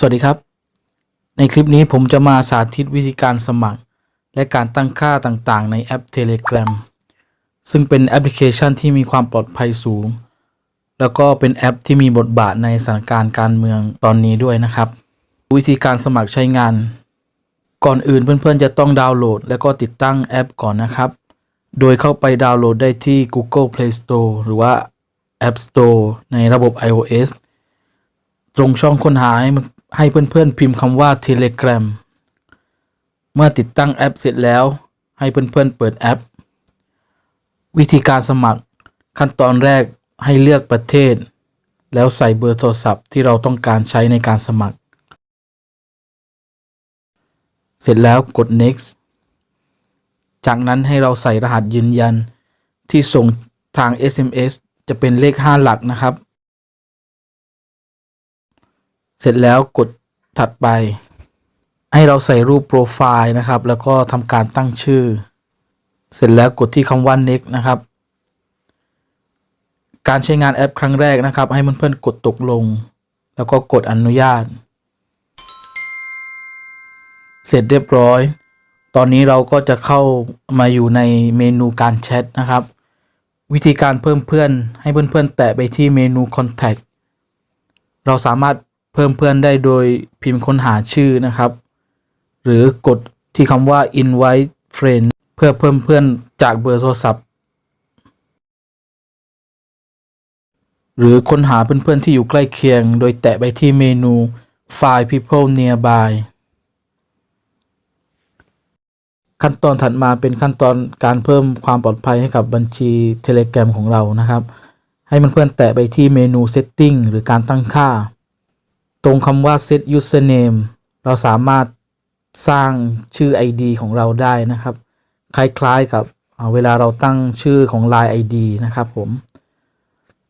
สวัสดีครับ ในคลิปนี้ผมจะมาสาธิตวิธีการสมัคร และการตั้งค่าต่างๆ ในแอป Telegram ซึ่งเป็นแอปพลิเคชันที่มีความปลอดภัยสูง แล้วก็เป็นแอปที่มีบทบาทในสถานการณ์การเมืองตอนนี้ด้วยนะครับ วิธีการสมัครใช้งาน ก่อนอื่นเพื่อนๆ จะต้องดาวน์โหลด และก็ติดตั้งแอปก่อนนะครับ โดยเข้าไปดาวน์โหลดได้ที่ Google Play Store หรือว่า App Store ในระบบ iOS ตรงช่องค้นหาให้ ให้เพื่อนๆพิมพ์คำว่า Telegram เมื่อติดตั้งแอปเสร็จแล้ว ให้เพื่อนๆเปิดแอป วิธีการสมัครขั้นตอนแรกให้เลือกประเทศ แล้วใส่เบอร์โทรศัพท์ที่เราต้องการใช้ในการสมัคร เสร็จแล้วกด next จากนั้นให้เราใส่รหัสยืนยันที่ส่งทาง SMS จะเป็นเลข 5 หลักนะครับ เสร็จแล้วกดถัดไป ให้เราใส่รูปโปรไฟล์นะครับ แล้วก็ทำการตั้งชื่อ เสร็จแล้วกดที่คำว่า next นะครับ การใช้งานแอปครั้งแรกนะครับ ให้เพื่อนๆกดตกลง แล้วก็กดอนุญาต เสร็จเรียบร้อย ตอนนี้เราก็จะเข้ามาอยู่ในเมนูการแชทนะครับ วิธีการเพิ่มเพื่อนให้เพื่อนๆ แตะไปที่เมนู contact เราสามารถ พิ่มเพื่อนได้โดยพิมพ์ค้นหาชื่อนะครับ หรือกดที่คำว่า invite friend เพื่อเพิ่มเพื่อนจากเบอร์โทรศัพท์ หรือค้นหาเพื่อนๆที่อยู่ใกล้เคียง โดยแตะไปที่เมนู Find people nearby ขั้นตอนถัดมาเป็นขั้นตอนการเพิ่มความปลอดภัยให้กับบัญชี Telegram ของเรานะครับ ให้มันเพื่อนแตะไปที่เมนู Setting หรือการตั้งค่า ตรงคำว่า Set Username เราสามารถสร้างชื่อ ID ของเราได้นะครับ คล้ายๆกับเเวลาเราตั้งชื่อของ Line ID นะครับผม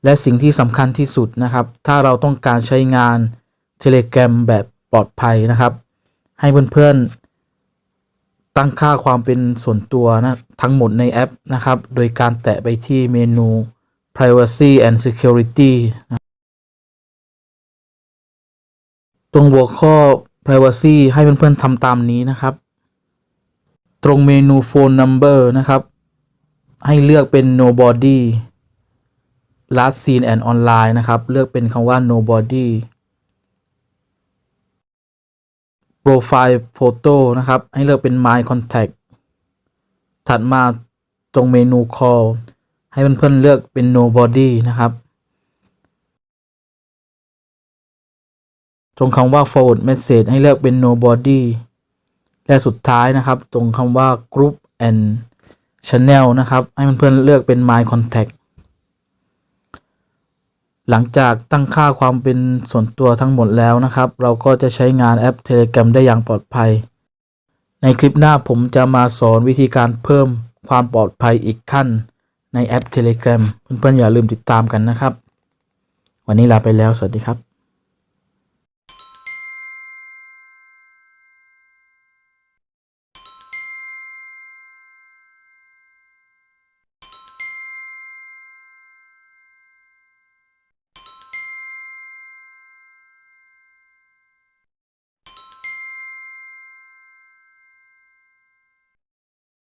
และสิ่งที่สำคัญที่สุดนะครับ ถ้าเราต้องการใช้งาน Telegram แบบปลอดภัยนะครับ ให้เพื่อนๆ ตั้งค่าความเป็นส่วนตัวนะทั้งหมดในแอปนะครับ โดยการแตะไปที่เมนู privacy and security ตรงหัวข้อ privacy ให้เพื่อนๆทำตามนี้นะครับ ตรงเมนู phone number นะครับ ให้เลือกเป็น nobody last seen and online นะครับ เลือกเป็นคำว่า nobody profile photo นะครับ ให้เลือกเป็น my contact ถัดมาตรงเมนู call ให้เพื่อนๆเลือกเป็น nobody นะครับ ตรงคำว่า forward message ให้เลือกเป็น nobody และสุดท้ายนะครับ ตรงคำว่า group and channel นะครับ ให้เพื่อนๆเลือกเป็น my contact หลังจากตั้งค่าความเป็นส่วนตัวทั้งหมดแล้วนะครับ เราก็จะใช้งานแอป Telegram ได้อย่างปลอดภัย ในคลิปหน้าผมจะมาสอนวิธีการเพิ่มความปลอดภัยอีกขั้น ในแอป Telegram เพื่อนๆอย่าลืมติดตามกันนะครับ วันนี้ลาไปแล้ว สวัสดีครับ